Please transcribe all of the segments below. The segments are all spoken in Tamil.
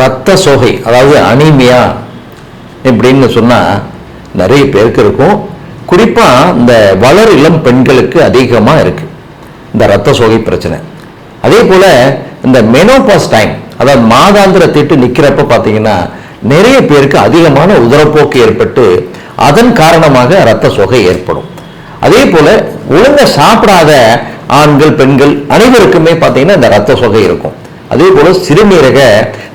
ரத்த சோகை அதாவது அனீமியா இப்படின்னு சொன்னால் நிறைய பேருக்கு இருக்கும். குறிப்பாக இந்த வளர் இளம் பெண்களுக்கு அதிகமாக இருக்கு இந்த ரத்த சோகை பிரச்சனை. அதே போல் இந்த மெனோபாஸ் டைம் அதாவது மாதாந்திர திட்டு நிற்கிறப்ப பார்த்தீங்கன்னா நிறைய பேருக்கு அதிகமான உதரப்போக்கு ஏற்பட்டு அதன் காரணமாக ரத்த சோகை ஏற்படும். அதே போல ஒழுங்கா சாப்பிடாத ஆண்கள் பெண்கள் அனைவருக்குமே பார்த்தீங்கன்னா இந்த ரத்த சோகை இருக்கும். அதே போல சிறுநீரக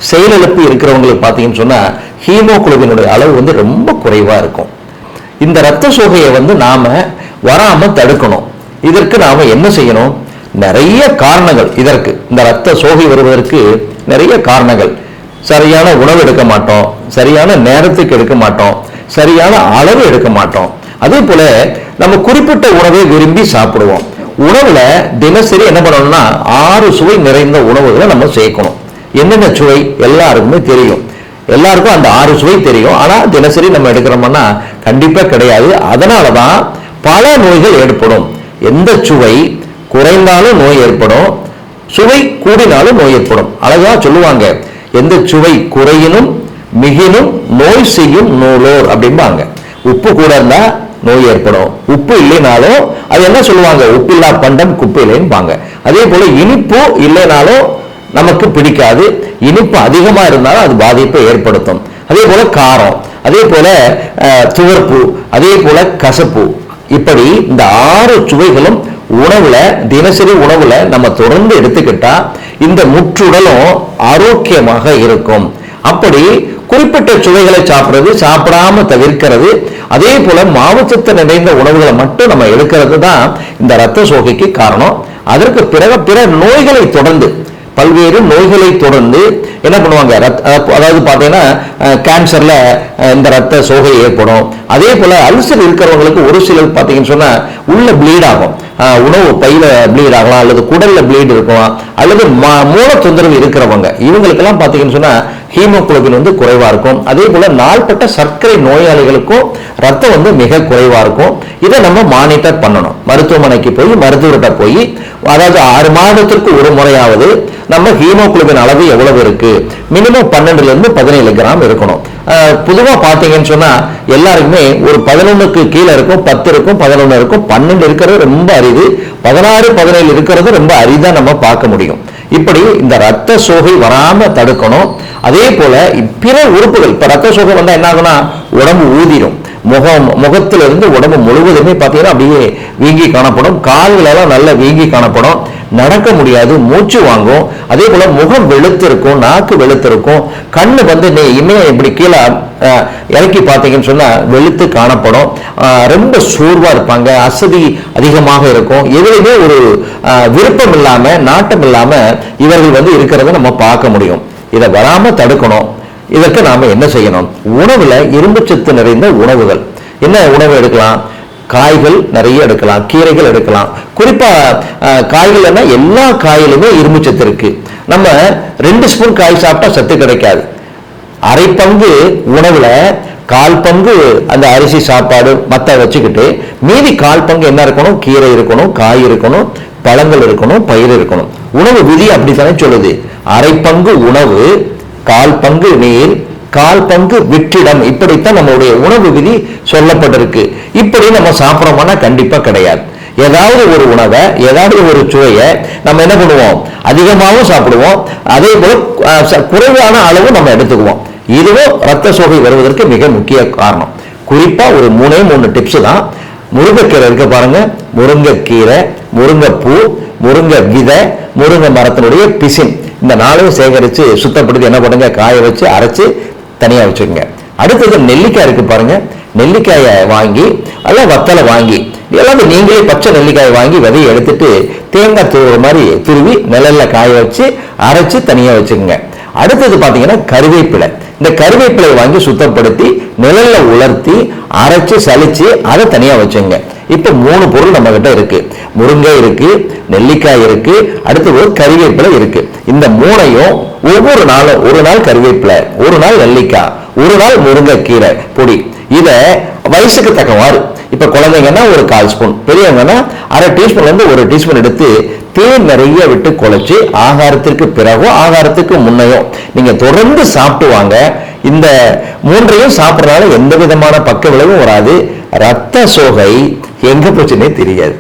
செயலிழப்பு இருக்கிறவங்களுக்கு பார்த்தீங்கன்னு சொன்னால் ஹீமோகுளோபினுடைய அளவு வந்து ரொம்ப குறைவாக இருக்கும். இந்த ரத்த சோகையை வந்து நாம் வராமல் தடுக்கணும். இதற்கு நாம் என்ன செய்யணும்? நிறைய காரணங்கள். இதற்கு இந்த ரத்த சோகை வருவதற்கு நிறைய காரணங்கள். சரியான உணவு எடுக்க மாட்டோம். சரியான நேரத்துக்கு எடுக்க மாட்டோம். சரியான அளவு எடுக்க மாட்டோம். அதே போல நம்ம குறிப்பிட்ட உணவை விரும்பி சாப்பிடுவோம். உணவில் தினசரி என்ன பண்ணணும்னா ஆறு சுவை நிறைந்த உணவுகளை நம்ம சேர்க்கணும். என்னென்ன சுவை? எல்லாருக்குமே தெரியும். எல்லாருக்கும் அந்த ஆறு சுவை தெரியும். ஆனால் தினசரி நம்ம எடுக்கிறோம்னா கண்டிப்பாக கிடையாது. அதனால தான் பல நோய்கள் ஏற்படும். எந்த சுவை குறைந்தாலும் நோய் ஏற்படும். சுவை கூடினாலும் நோய் ஏற்படும். அழகா சொல்லுவாங்க. எந்த சுவை குறையினும் மிகினும் நோய் செய்யும் நூலோர் அப்படிம்பாங்க. உப்பு கூட இருந்தால் நோய் ஏற்படும். உப்பு இல்லைனாலும் அது என்ன சொல்லுவாங்க? உப்பு இல்லா பண்டம் குப்பையிலேன்பாங்க அதே போல இனிப்பு இல்லைனாலும் நமக்கு பிடிக்காது. இனிப்பு அதிகமா இருந்தாலும் அது பாதிப்பை ஏற்படுத்தும். அதே போல காரம் அதே போல துவர்ப்பு அதே போல கசப்பு. இப்படி இந்த ஆறு சுவைகளும் உணவுல தினசரி உணவுல நம்ம தொடர்ந்து எடுத்துக்கிட்டா இந்த முற்றுடலும் ஆரோக்கியமாக இருக்கும். அப்படி குறிப்பிட்ட சுவைகளை சாப்பிட்றது சாப்பிடாம தவிர்க்கிறது. அதே போல மாவுச்சத்து நிறைந்த உணவுகளை மட்டும் நம்ம எடுக்கிறது தான் இந்த ரத்த சோகைக்கு காரணம். அதற்கு பிறகு பிற நோய்களை தொடர்ந்து பல்வேறு நோய்களை தொடர்ந்து என்ன பண்ணுவாங்க? ரத் அதாவது பார்த்தீங்கன்னா கேன்சரில் கேன்சர்ல இந்த ரத்த சோகை ஏற்படும். அதே போல அல்சர் இருக்கிறவங்களுக்கு ஒரு சிலர் பார்த்தீங்கன்னு சொன்னா உள்ள ப்ளீட் ஆகும். உணவு பையில ப்ளீட் ஆகலாம் அல்லது குடல்ல ப்ளீட் இருக்கலாம் அல்லது மூல தொந்தரவு இருக்கிறவங்க. இவங்களுக்கெல்லாம் பார்த்தீங்கன்னு சொன்னா ஹீமோகுளோபின் வந்து குறைவா இருக்கும். அதே போல நாள்பட்ட சர்க்கரை நோயாளிகளுக்கும் ரத்தம் வந்து மிக குறைவா இருக்கும். இதை நம்ம மானிட்டர் பண்ணணும். மருத்துவமனைக்கு போய் மருத்துவர்கிட்ட போய் அதாவது ஆறு மாதத்திற்கு ஒரு முறையாவது நம்ம ஹீமோகுளோபின் அளவு எவ்வளவு இருக்கு? மினிமம் பன்னெண்டுல இருந்து பதினேழு கிராம் இருக்கணும். பொதுவாக பார்த்தீங்கன்னு சொன்னால் எல்லாருக்குமே ஒரு பதினொன்றுக்கு கீழே இருக்கும் பத்து இருக்கும் பதினொன்று இருக்கும் பன்னெண்டு இருக்கிறது ரொம்ப அரிது. பதினாறு பதினேழு இருக்கிறது ரொம்ப அரிதாக நம்ம பார்க்க முடியும். இப்படி இந்த ரத்த சோகை வராமல் தடுக்கணும். அதே போல பிற உறுப்புகள் இப்போ ரத்த சோகை வந்தால் என்ன ஆகுனா உடம்பு ஊதிரும். முகம் முகத்திலிருந்து உடம்பு முழுவதுமே பார்த்தீங்கன்னா அப்படியே வீங்கி காணப்படும். கால்களெல்லாம் நல்லா வீங்கி காணப்படும். நடக்க முடியாது மூச்சு வாங்கும். அதே போல முகம் வெளுத்து இருக்கும் நாக்கு வெளுத்து இருக்கும் கண்ணு வந்து நீ இமயம் இப்படி கீழே இறக்கி பார்த்தீங்கன்னு சொன்னால் வெளுத்து காணப்படும். ரொம்ப சோர்வாக இருப்பாங்க அசதி அதிகமாக இருக்கும். எதுலையுமே ஒரு விருப்பம் இல்லாமல் நாட்டம் இல்லாமல் இவர்கள் வந்து இருக்கிறத நம்ம பார்க்க முடியும். இதை வராமல் தடுக்கணும். இதற்கு நாம என்ன செய்யணும்? உணவுல இரும்புச்சத்து நிறைந்த உணவுகள். என்ன உணவு எடுக்கலாம்? காய்கள் நிறைய எடுக்கலாம் கீரைகள் எடுக்கலாம். குறிப்பாக காய்கள்னா எல்லா காயிலுமே இரும்புச்சத்து இருக்கு. நம்ம ரெண்டு ஸ்பூன் காய் சாப்பிட்டா சத்து கிடைக்காது. அரை பங்கு உணவில் கால் பங்கு அந்த அரிசி சாப்பாடு மத்த வச்சுக்கிட்டு மீதி கால் பங்கு என்ன இருக்கணும்? கீரை இருக்கணும் காய் இருக்கணும் பழங்கள் இருக்கணும் பயிர் இருக்கணும். உணவு விதி அப்படித்தானே சொல்லுது. அரை பங்கு உணவு கால் பங்கு நீர் கால் பங்கு விற்றிடம். இப்படித்தான் நம்மளுடைய உணவு விதி சொல்லப்பட்டிருக்கு. இப்படி நம்ம சாப்பிட்றோம்னா கண்டிப்பா கிடையாது. ஏதாவது ஒரு உணவை ஏதாவது ஒரு சுவையை நம்ம என்ன பண்ணுவோம்? அதிகமாகவும் சாப்பிடுவோம். அதே போல ச- குறைவான அளவு நம்ம எடுத்துக்குவோம். இதுவும் ரத்த சோகை வருவதற்கு மிக முக்கிய காரணம். குறிப்பா ஒரு மூணே மூணு டிப்ஸ் தான். முருங்கைக்கீரை இருக்க பாருங்க. முருங்கைக்கீரை முருங்கைப்பூ முருங்கை விதை முருங்கை மரத்தினுடைய பிசின். இந்த நாளையும் சேகரித்து சுத்தப்படுத்தி என்ன பண்ணுங்க? காய வச்சு அரைச்சி தனியாக வச்சுக்கோங்க. அடுத்தது நெல்லிக்காய் இருக்கு பாருங்க. நெல்லிக்காயை வாங்கி அல்ல வத்தலை வாங்கி எல்லாமே நீங்களே பச்சை நெல்லிக்காயை வாங்கி விதையை எடுத்துட்டு தேங்காய் துருவுற மாதிரி துருவி நிழல்ல காய வச்சு அரைச்சி தனியாக வச்சுக்கோங்க. அடுத்தது பார்த்தீங்கன்னா கருவேப்பிலை. இந்த கருவேப்பிலை வாங்கி சுத்தப்படுத்தி நிழல்ல உலர்த்தி அரைச்சு சளிச்சு அதை தனியாக வச்சுங்க. இப்போ மூணு பொருள் நம்ம கிட்ட இருக்கு. முருங்கை இருக்கு நெல்லிக்காய் இருக்கு அடுத்தது ஒரு கருவேப்பிலை இருக்கு. இந்த மூணையும் ஒவ்வொரு நாளும் ஒரு நாள் கருவேப்பிலை ஒரு நாள் நெல்லிக்காய் ஒரு நாள் முருங்கைக்கீரை பொடி. இதை வயசுக்கு தக்கவாறு இப்போ குழந்தைங்கன்னா ஒரு கால் ஸ்பூன் பெரியவங்கன்னா அரை டீஸ்பூன்லேருந்து ஒரு டீஸ்பூன் எடுத்து தேன் நிறைய விட்டு குழைச்சி ஆகாரத்திற்கு பிறகும் ஆகாரத்துக்கு முன்னையும் நீங்கள் தொடர்ந்து சாப்பிட்டு வாங்க. இந்த மூன்றையும் சாப்பிட்றதுனால எந்த விதமான பக்க விளைவும் வராது. ரத்த சோகை எங்கே போச்சுன்னே தெரியாது.